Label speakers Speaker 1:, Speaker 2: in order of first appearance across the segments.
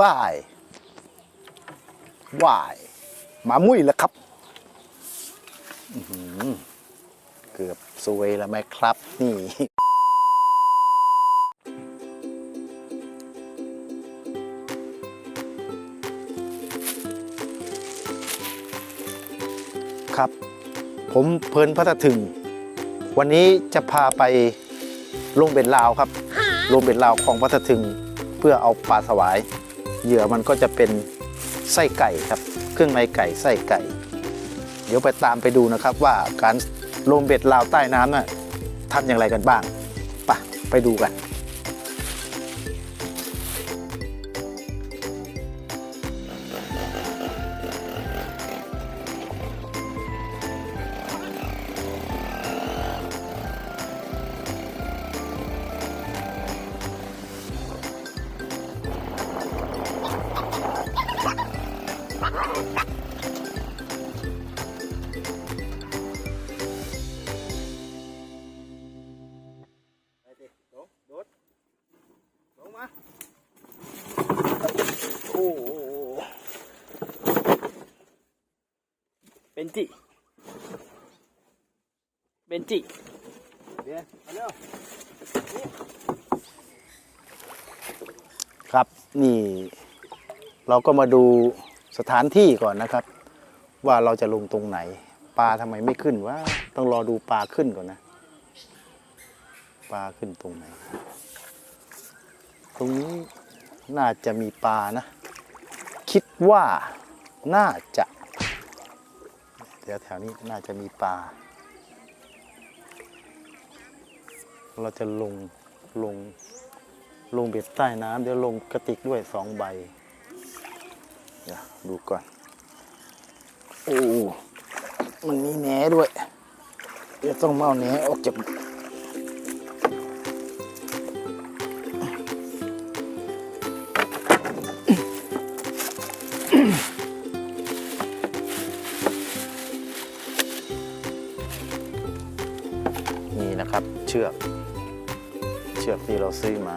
Speaker 1: ว่ายว่ายหมามุ้ยแล้วครับอื้อหือเกือบซวยแล้วไหมครับ นี่ครับ ผมเพลินพัทถึง วันนี้จะพาไปลงเบ็ดลาวครับลงเบ็ดลาวของพัทถึง เพื่อเอาปลาสวาย เหยื่อมันก็จะเป็นไส้ไก่ครับ เครื่องในไก่ไส้ไก่ เดี๋ยวไปตามไปดูนะครับว่าการลงเบ็ดลาวใต้น้ำน่ะทำอย่างไรกันบ้างไปไปดูกัน
Speaker 2: จิ เบนจิ
Speaker 1: เดี๋ยวมาเร็วครับนี่เราก็มาดูสถานที่ก่อนนะครับ ว่าเราจะลงตรงไหน ปลาทำไมไม่ขึ้นวะต้องรอดูปลาขึ้นก่อนนะ ปลาขึ้นตรงไหน ตรงนี้น่าจะมีปลานะ คิดว่าน่าจะ เดี๋ยวแถวนี้น่าจะมีปลา เราจะลงลงลงเบ็ดใต้น้ำเดี๋ยวลงกระติกด้วยสองใบเดี๋ยวดูก่อน โอ้ มันมีแหนด้วย เดี๋ยวต้องมาเมาแหนออกจาก ชือก เชือกที่เราซื้อมา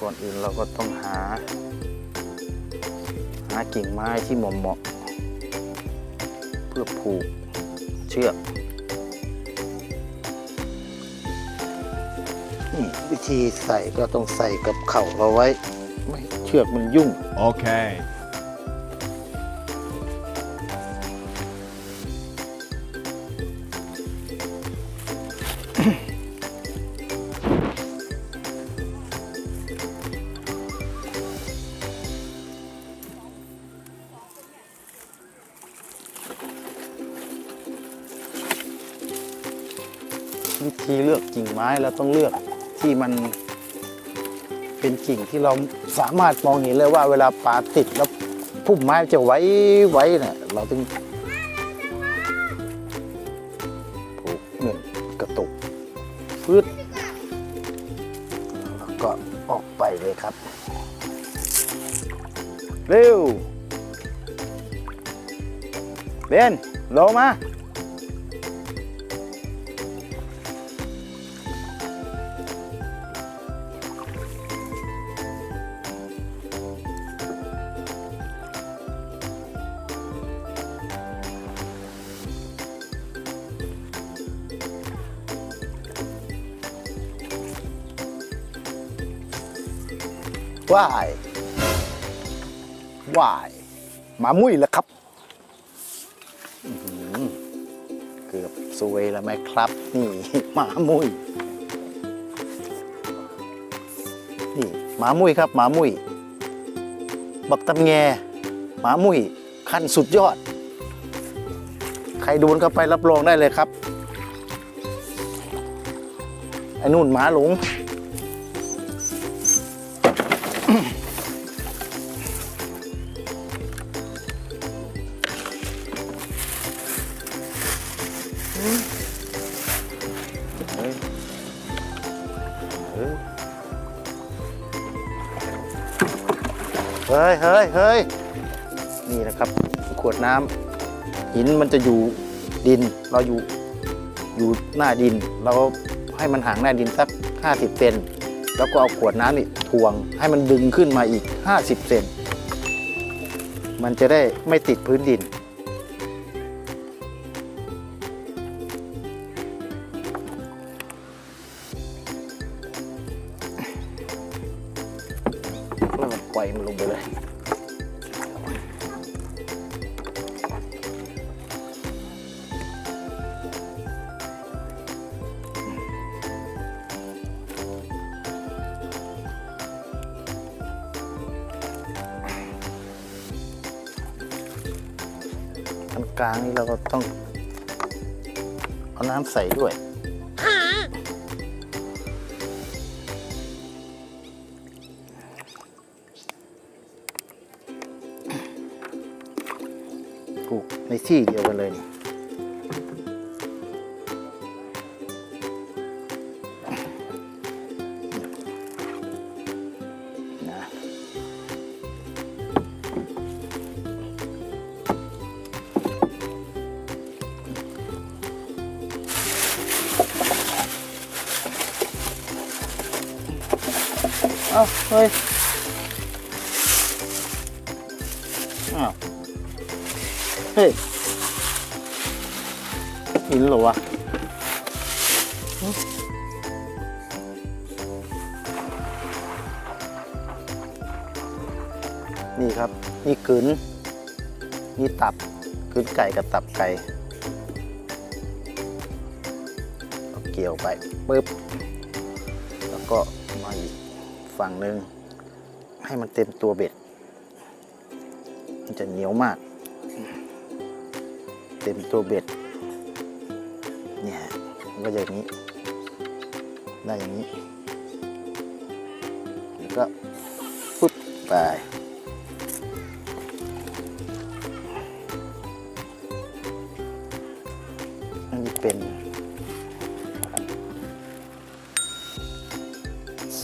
Speaker 1: ก่อนอื่นเราก็ต้องหา หากิ่งไม้ที่เหมาะเหมาะ เพื่อผูกเชือกวิธีใส่ก็ต้องใส่กับเข่าเอาไว้ ไม่เชือกมันยุ่ง
Speaker 3: Okay.
Speaker 1: วิ ธีเลือกกิ่งไม้เราต้องเลือกที่มันเป็นกิ่งที่เราสามารถมองเห็นเลยว่าเวลาปลาติดแล้วพุ่มไม้จะไว้ไว้นี่ยเราต้องผูกหนึ่งกระตุกฟืดแล้วก็ออกไปเลยครับ เร็วเบนลงมา ว่ายว่ายมามุ้ยแล้วครับเกือบซวยแล้วไหมครับ นี่หมามุ้ยนี่หมามุ้ยครับหมามุ้ยบักตำแงหมามุ้ยขั้นสุดยอด ใครโดนเข้าไปรับรองได้เลยครับไอ้นู่นหมาหลง เฮ้ยเฮ้ยเฮ้ยนี่นะครับ ขวดน้ำหินมันจะอยู่ดินเราอยู่อยู่หน้าดิน เราให้มันห่างหน้าดินสัก 50 เซนแล้วก็เอาขวดน้ำนี่ทวงให้มันดึงขึ้นมาอีก 50 เซนมันจะได้ไม่ติดพื้นดิน ลางนี้เราก็ต้องเอาน้ำใส่ด้วยปลูกในที่เดียวกันเลยนี่ เอ้าเฮ้ยอ้าวเฮ้ยหินเหรอวะนี่ครับ นี่กึนนี่ตับกึนไก่กับตับไก่เอาเกี่ยวไปปึ๊บ แล้วก็ ฝั่งหนึ่งให้มันเต็มตัวเบ็ด มันจะเหนียวมาก เต็มตัวเบ็ด เนี่ยก็อย่างนี้ ได้อย่างนี้ แล้วก็ปุ๊บไป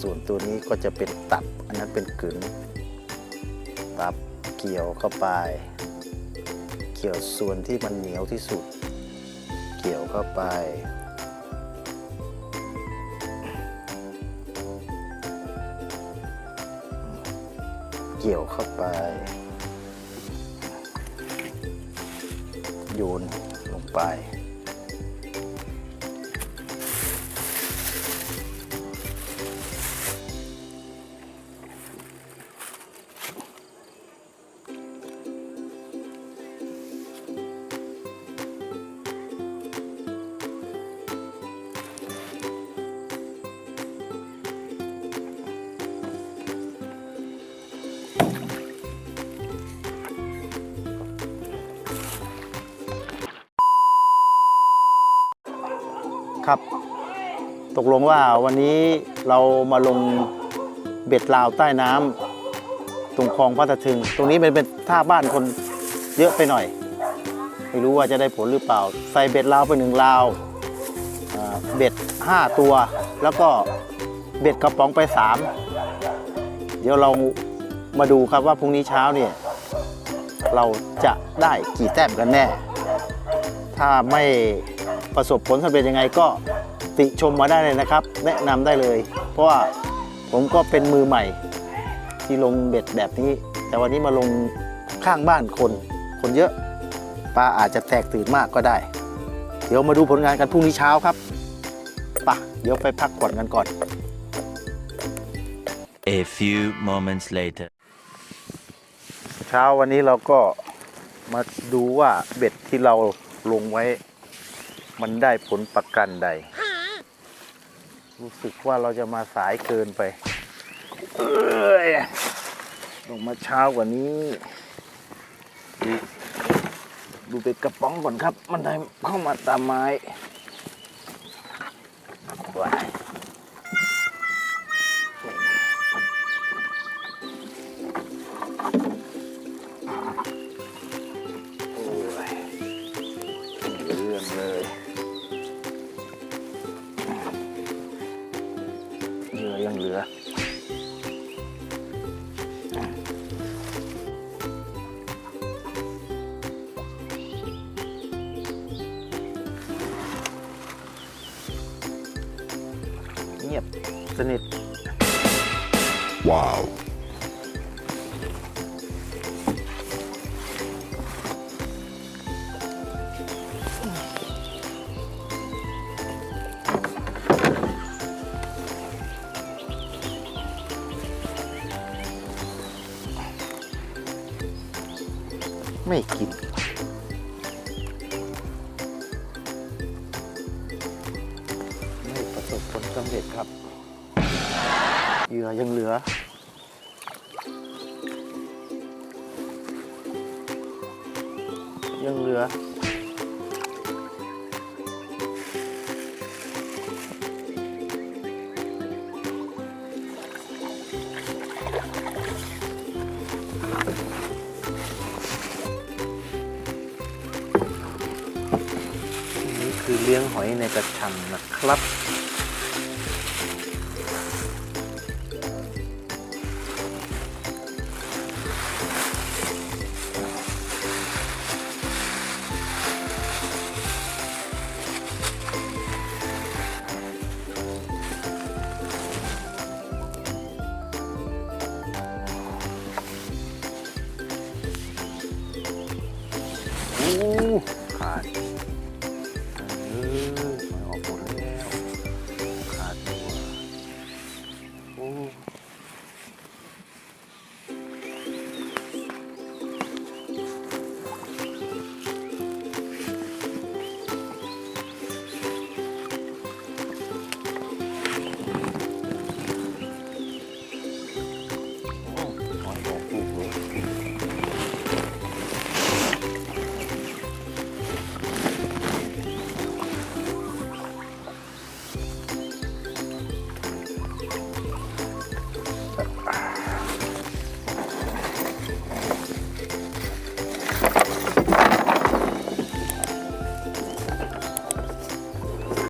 Speaker 1: ส่วนตัวนี้ก็จะเป็นตับ อันนั้นเป็นกึ๋นตับเกี่ยวเข้าไป เกี่ยวส่วนที่มันเหนียวที่สุด เกี่ยวเข้าไป เกี่ยวเข้าไป โยนลงไป ตกลงว่าวันนี้เรามาลงเบ็ดลาวใต้น้ำตรงคลองพัทถึง ตรงนี้เป็นเป็นท่าบ้านคนเยอะไปหน่อย ไม่รู้ว่าจะได้ผลหรือเปล่า ใส่เบ็ดลาวไปหนึ่งลาวเบ็ดห้าตัว แล้วก็เบ็ดกระป๋องไปสามเดี๋ยวเรามาดูครับว่าพรุ่งนี้เช้าเนี่ยเราจะได้กี่แต้มกันแน่ ถ้าไม่ประสบผลสำเร็จยังไงก็ ติชมมาได้เลยนะครับ แนะนำได้เลย เพราะว่าผมก็เป็นมือใหม่ ที่ลงเบ็ดแบบนี้ แต่วันนี้มาลงข้างบ้านคน คนเยอะปลาอาจจะแตกตื่นมากก็ได้ เดี๋ยวมาดูผลงานกันพรุ่งนี้เช้าครับปะเดี๋ยวไปพักผ่อนกันก่อน
Speaker 3: A few moments later.
Speaker 1: เช้าวันนี้เราก็มาดูว่าเบ็ดที่เราลงไว้ มันได้ผลประกันใด รู้สึกว่าเราจะมาสายเกินไปเอยลงมาเช้ากว่านี้ ดูดูเป็ดกระป๋องก่อนครับ มันได้เข้ามาตามไม้ว้า งียบสนิท
Speaker 4: Wow.
Speaker 1: ไม่กินือยังเหลือ ยังเหลือ นี่คือเลี้ยงหอยในกระชังนะครับ